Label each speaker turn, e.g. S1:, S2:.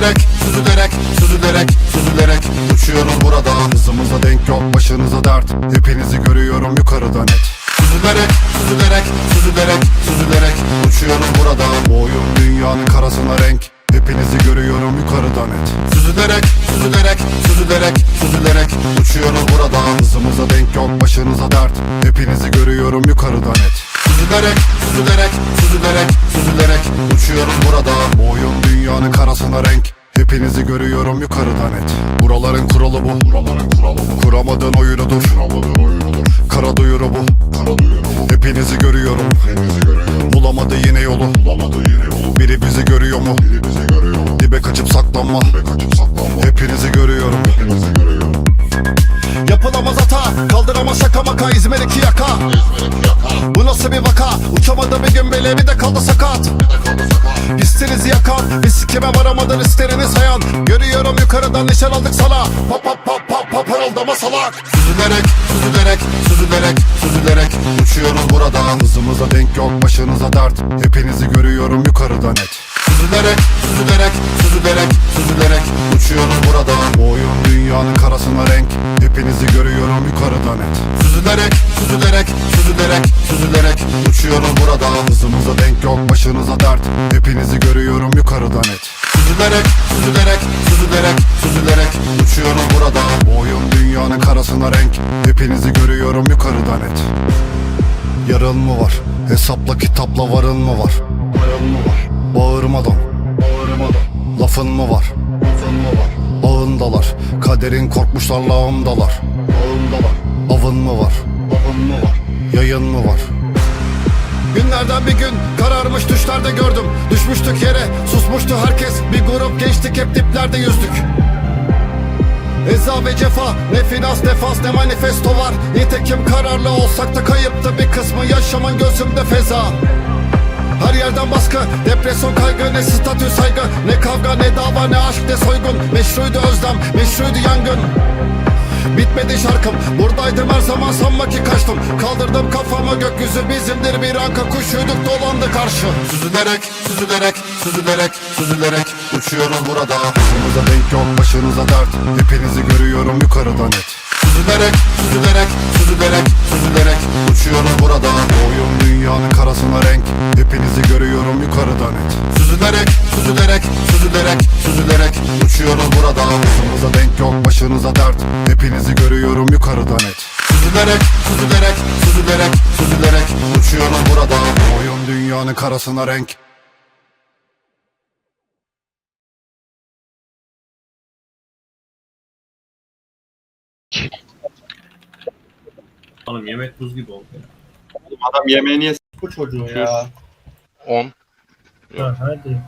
S1: süzülerek, süzülerek, süzülerek Uçuyoruz burada. Hızımıza denk yok başınıza dert. Hepinizi görüyorum yukarıda net. Süzülerek, süzülerek, süzülerek, süzülerek Uçuyoruz burada. Bu dünyanın karasına renk. Hepinizi görüyorum yukarıda net. Süzülerek, süzülerek, süzülerek, süzülerek Uçuyoruz burada. Hızımıza denk yok başınıza dert. Hepinizi görüyorum yukarıda net. Süzülerek, süzülerek, Burada Bu oyun dünyanın karasına renk. Hepinizi görüyorum yukarıda net. Buraların kuralı bu. Buraların kuralı bu. Kuramadığın oyunudur Kuramadığın oyunudur Kara duyuru bu. Kara duyuru bu. Hepinizi görüyorum. Hepinizi görüyorum. Bulamadı yine yolu. Bulamadı yine yolu. Biri bizi görüyor mu? Biri bizi görüyor mu? Dibe kaçıp saklanma. Dibe kaçıp saklanma. Hepinizi görüyorum. Hepinizi görüyorum. Yapılamaz hata. Kaldıramaz şaka maka. İzmir'deki yaka Bu nasıl bir vaka? Uçamadı bir gün bile bir de kaldı sakat. Hissinizi yakan Bir sikime varamadan isterini sayan. Görüyorum yukarıdan nişan aldık sana. Pap pap pap pap pap parıldama salak. Süzülerek, süzülerek, süzülerek, süzülerek Uçuyoruz burada Hızımıza denk yok başınıza dert. Hepinizi görüyorum yukarıda net Süzülerek, süzülerek, süzülerek, süzülerek Uçuyoruz burada Bu oyun dünyanın karasına renk Hepinizi görüyorum yukarıda net Süzülerek, süzülerek, süzülerek, süzülerek Uçuyoruz burada Hızımıza denk yok başınıza dert Hepinizi görüyorum yukarıda net Süzülerek, süzülerek, süzülerek, süzülerek Uçuyoruz burada Bu oyun dünyanın karasına renk Hepinizi görüyorum yukarıda net Yarın mı var? Hesapla kitapla varın mı var? Varın mı var? Bağırmadan Bağırmadan Lafın mı var? Lafın mı var? Ağındalar. Kaderin korkmuşlar lağımdalar Ağındalar. Avın mı var? Avın mı var? Yayın mı var? Günlerden bir gün kararmış düşlerde gördüm. Düşmüştük yere susmuştu herkes. Bir grup gençtik hep diplerde yüzdük. Eza ve cefa Ne finans defans ne manifesto var. Nitekim kararlı olsak da kayıptı bir kısmı. Yaşamın gözümde feza her yerden baskı, depresyon kaygı Ne statü saygı, ne kavga ne dava ne aşk ne soygun. Meşruydu özlem, meşruydu yangın. Bitmedi şarkım Buradaydım her zaman sanma ki kaçtım. Kaldırdım kafamı gökyüzü bizimdir Bir anka kuşuyduk dolandı karşı Süzülerek, süzülerek, süzülerek, süzülerek Uçuyoruz burada. Başınıza denk yok başınıza dert. Hepinizi görüyorum yukarıda net. Süzülerek, süzülerek, süzülerek, süzülerek Uçuyoruz burada. Oyun dünyanın karasına renk. Hepinizi görüyorum yukarıda net Süzülerek, süzülerek, süzülerek, süzülerek Uçuyoruz burada. Başınıza denk yok başınıza dert. Hepinizi görüyorum yukarıda net Süzülerek, süzülerek, süzülerek, süzülerek Uçuyoruz burada. Oyun dünyanın karasına renk.
S2: Oğlum yemek buz gibi oldu ya.
S3: Adam yemeğini yesin.
S2: Bu çocuğu ya.
S4: 10.
S2: Ha, hadi.